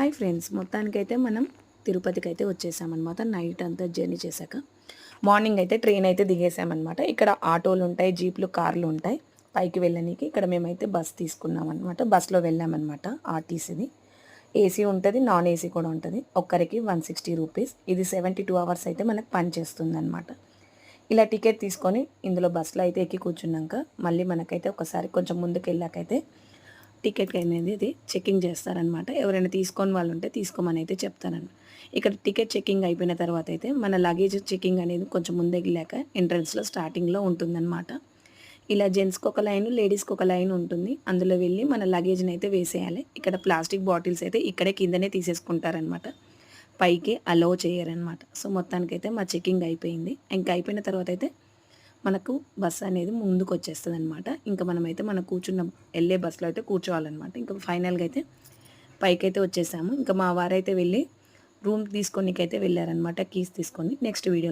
Hi friends మొత్తానికైతే మనం తిరుపతికి అయితే వచ్చేసామన్నమాట. నైట్ అంతా జర్నీ చేశాక. మార్నింగ్ అయితే ట్రైన్ అయితే దిగేసామన్నమాట. ఇక్కడ ఆటోలు ఉంటాయి జీప్లు కార్లు ఉంటాయి. పైకి వెళ్ళనీకి ఇక్కడ మేమైతే బస్ తీసుకున్నాం అనమాట బస్లో వెళ్ళామన్నమాట ఆర్టీసీది ఏసీ ఉంటుంది నాన్ ఏసీ కూడా ఉంటుంది. ఒక్కరికి వన్ సిక్స్టీ రూపీస్ ఇది సెవెంటీ టూ అవర్స్ అయితే మనకు పనిచేస్తుంది అనమాట ఇలా టికెట్ తీసుకొని ఇందులో బస్సులో అయితే ఎక్కి కూర్చున్నాక మళ్ళీ మనకైతే ఒకసారి కొంచెం ముందుకు వెళ్ళాకైతే టికెట్ అనేది ఇది చెకింగ్ చేస్తారనమాట ఎవరైనా తీసుకొని వాళ్ళు ఉంటే తీసుకోమని అయితే చెప్తారనమాట ఇక్కడ టికెట్ చెకింగ్ అయిపోయిన తర్వాత అయితే మన లగేజ్ చెకింగ్ అనేది కొంచెం ముందుకు ఎంట్రన్స్లో స్టార్టింగ్లో ఉంటుందన్నమాట. ఇలా జెంట్స్కి ఒక లైన్ లేడీస్కి ఒక లైన్ ఉంటుంది. అందులో వెళ్ళి మన లగేజ్ని అయితే వేసేయాలి. ఇక్కడ ప్లాస్టిక్ బాటిల్స్ అయితే ఇక్కడే కిందనే తీసేసుకుంటారనమాట పైకి అలో చేయరనమాట సో మొత్తానికైతే మా చెకింగ్ అయిపోయింది. ఇంకా అయిపోయిన తర్వాత అయితే మనకు బస్సు అనేది ముందుకు వచ్చేస్తుంది అనమాట ఇంకా మనమైతే మనం కూర్చున్న వెళ్ళే బస్సులో అయితే కూర్చోవాలన్నమాట ఇంకా ఫైనల్గా అయితే పైకైతే వచ్చేసాము. ఇంకా మా వారైతే వెళ్ళి రూమ్ తీసుకొనికైతే వెళ్ళారనమాట కీస్ తీసుకొని. నెక్స్ట్ వీడియోలో